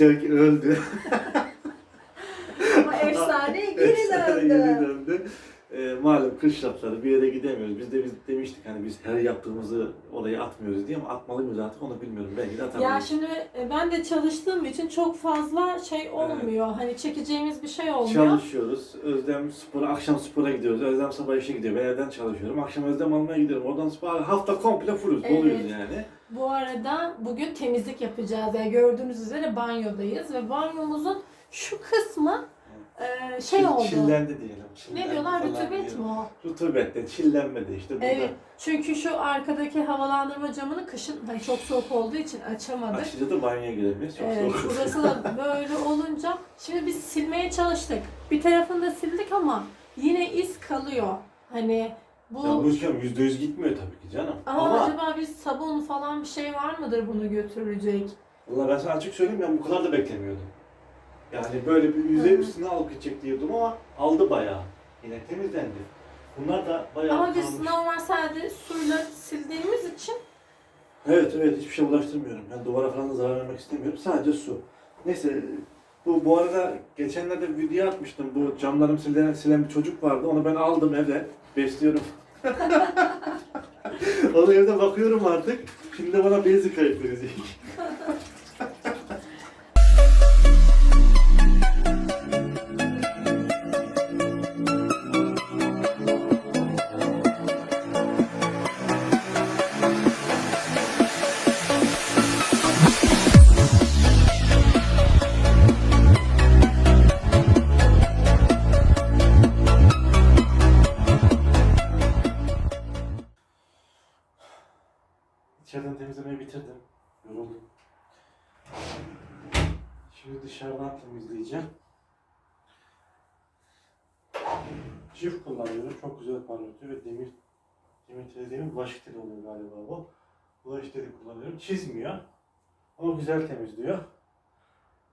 Demişler ki öldü. Ama efsane geri Efsane döndü. geri döndü. Ee, malum kış şartları bir yere gidemiyoruz. Biz de biz demiştik hani biz her yaptığımızı oraya atmıyoruz diye ama atmalı mıyız artık onu bilmiyorum. Belki de Ya atamayız. şimdi e, ben de çalıştığım için çok fazla şey olmuyor. Hani çekeceğimiz bir şey olmuyor. Çalışıyoruz. Özlem spora, akşam spora gidiyoruz. Özlem sabah işe gidiyor. Ben evden çalışıyorum. Akşam Özlem almaya gidiyorum. Oradan spora hafta komple fullüz. Evet. Doluyuz yani. Bu arada bugün temizlik yapacağız. Yani gördüğünüz üzere banyodayız ve banyomuzun şu kısmı e, şey Çil- oldu. Çillendi diyelim. Ne Çillendi diyorlar? falan Rutubet diyelim. mi o? Rutubette, çillenmedi işte. Burada Evet. Çünkü şu arkadaki havalandırma camını kışın hani çok soğuk olduğu için açamadık. Açınca da banyoya giremeyiz. Çok Evet, soğuk. burası da böyle olunca şimdi biz silmeye çalıştık. Bir tarafını da sildik ama yine iz kalıyor. Hani bu Ya Burçkem yüzde yüz gitmiyor tabii ki canım. ama, Ama, acaba bir sabun falan bir şey var mıdır bunu götürecek? Valla ben sana açık söyleyeyim ben bu kadar da beklemiyordum. Yani böyle bir yüzey Hı. üstüne alıp gidecek diyordum ama aldı bayağı. Yine temizlendi. Bunlar da bayağı Ama biz kalmış. normal sadece suyla sildiğimiz için Evet evet hiçbir şey bulaştırmıyorum. Yani duvara falan da zarar vermek istemiyorum. Sadece su. Neyse bu bu arada geçenlerde video atmıştım. Bu camlarımı silen, silen bir çocuk vardı. Onu ben aldım eve. Besliyorum. Onu evde bakıyorum artık. Şimdi bana bezi kayıp verecek. Dışarıdan temizleyeceğim. Çift kullanıyorum. Çok güzel parlatıyor ve demir demir teli değil mi? Bulaşık teli oluyor galiba bu. Bulaşık teli kullanıyorum. Çizmiyor. Ama güzel temizliyor.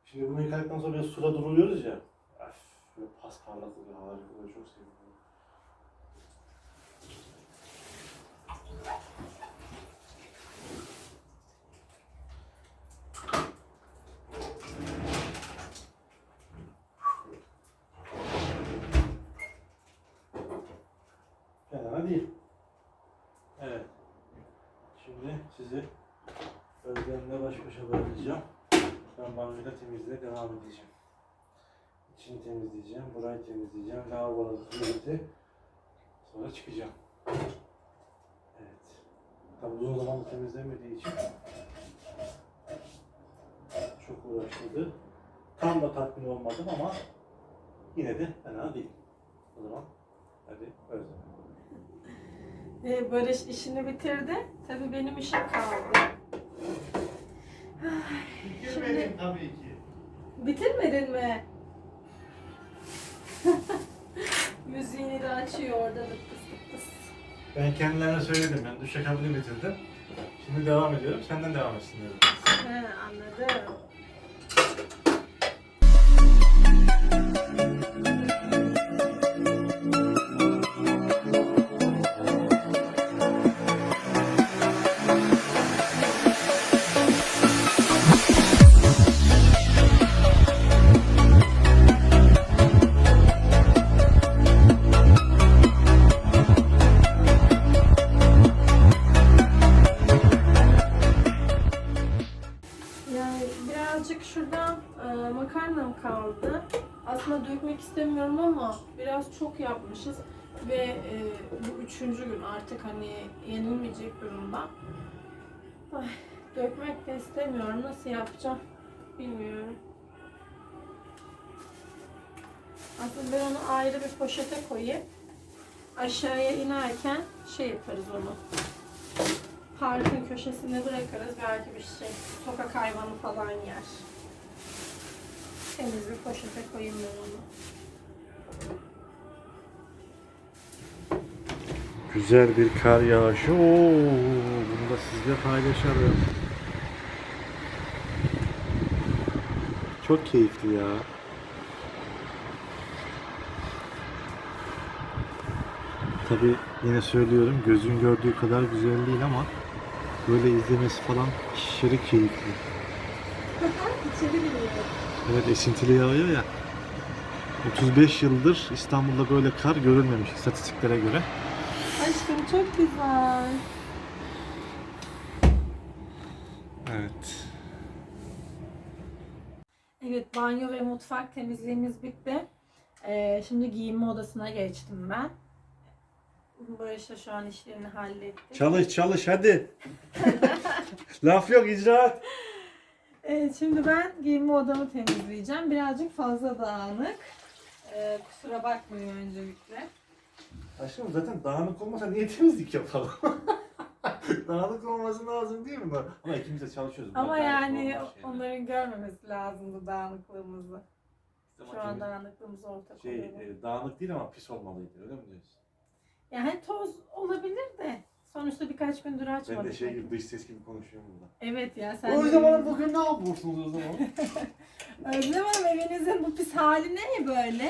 Şimdi bunu yıkadıktan sonra biraz suda duruluyoruz ya. Öf, böyle pas parlak oluyor. Harika. Çok seviyorum. Değil. Evet. Şimdi sizi Özlem'le baş başa bırakacağım. Ben banyoda temizliğe devam edeceğim. İçini temizleyeceğim, burayı temizleyeceğim, lavaboları tuvaleti. Sonra çıkacağım. Evet. Tabi uzun zamandır temizlemediği için çok uğraştırdı. Tam da tatmin olmadım ama yine de fena değil. O zaman hadi Özlem. E, Barış işini bitirdi. Tabii benim işim kaldı. Şimdi- tabii ki. Bitirmedin mi? Müziğini de açıyor orada. Ben kendilerine söyledim. Ben duşakabini bitirdim. Şimdi devam ediyorum. Senden devam etsin dedim. He anladım. Makarnam kaldı. Aslında dökmek istemiyorum ama biraz çok yapmışız ve e, bu üçüncü gün artık hani yenilmeyecek durumda. Ay, dökmek de istemiyorum. Nasıl yapacağım bilmiyorum. Aslında ben onu ayrı bir poşete koyup aşağıya inerken şey yaparız onu parkın köşesine bırakırız. Belki bir şey, sokak hayvanı falan yer. Temiz bir poşete koyayım ben onu. Güzel bir kar yağışı. Oo, bunu da sizle paylaşalım. Çok keyifli ya. Tabi yine söylüyorum gözün gördüğü kadar güzel değil ama böyle izlemesi falan aşırı keyifli. İçeri giriyor. Evet esintili yağıyor ya. 35 yıldır İstanbul'da böyle kar görülmemiş istatistiklere göre. Aşkım çok güzel. Evet. Evet banyo ve mutfak temizliğimiz bitti. Ee, şimdi giyinme odasına geçtim ben. Barış da şu an işlerini halletti. Çalış çalış hadi. Laf yok icraat. Evet şimdi ben giyinme odamı temizleyeceğim. Birazcık fazla dağınık. Ee, kusura bakmayın öncelikle. Aşkım zaten dağınık olmasa niye temizlik yapalım? dağınık olması lazım değil mi? Ama ikimiz de çalışıyoruz. Ama gayet yani normal şeyler. onların görmemesi lazımdı dağınıklığımızı. Ama Şu an temiz- dağınıklığımız ortak şey, e, dağınık değil ama pis olmalıydı öyle mi diyorsun? Yani toz olabilir de sonuçta birkaç gündür Ben açmadık. de şey gibi dış ses gibi konuşuyorum burada. Evet ya sen o de- zaman bugün ne yapıyorsunuz o zaman? Özlem Hanım evinizin bu pis hali ne böyle?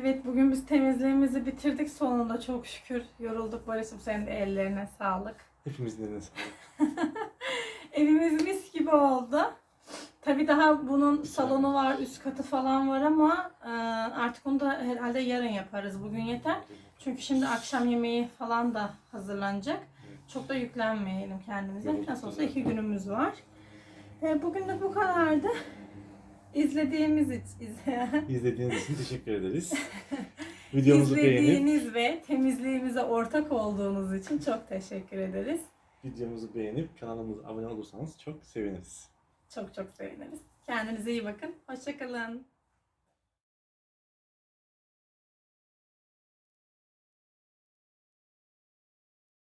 Evet bugün biz temizliğimizi bitirdik sonunda çok şükür. Yorulduk Barış'ım senin de ellerine sağlık. Hepimizin eline sağlık. Evimiz mis gibi oldu. Tabii daha bunun salonu var, üst katı falan var ama e, artık onu da herhalde yarın yaparız. Bugün yeter. Çünkü şimdi akşam yemeği falan da hazırlanacak. Çok da yüklenmeyelim kendimize. Nasıl olsa iki günümüz var. E, bugün de bu kadardı. İzlediğimiz için, İzlediğiniz için teşekkür ederiz. Videomuzu beğenip izlediğiniz ve temizliğimize ortak olduğunuz için çok teşekkür ederiz. videomuzu beğenip kanalımıza abone olursanız çok seviniriz. Çok çok seviniriz. Kendinize iyi bakın. Hoşçakalın.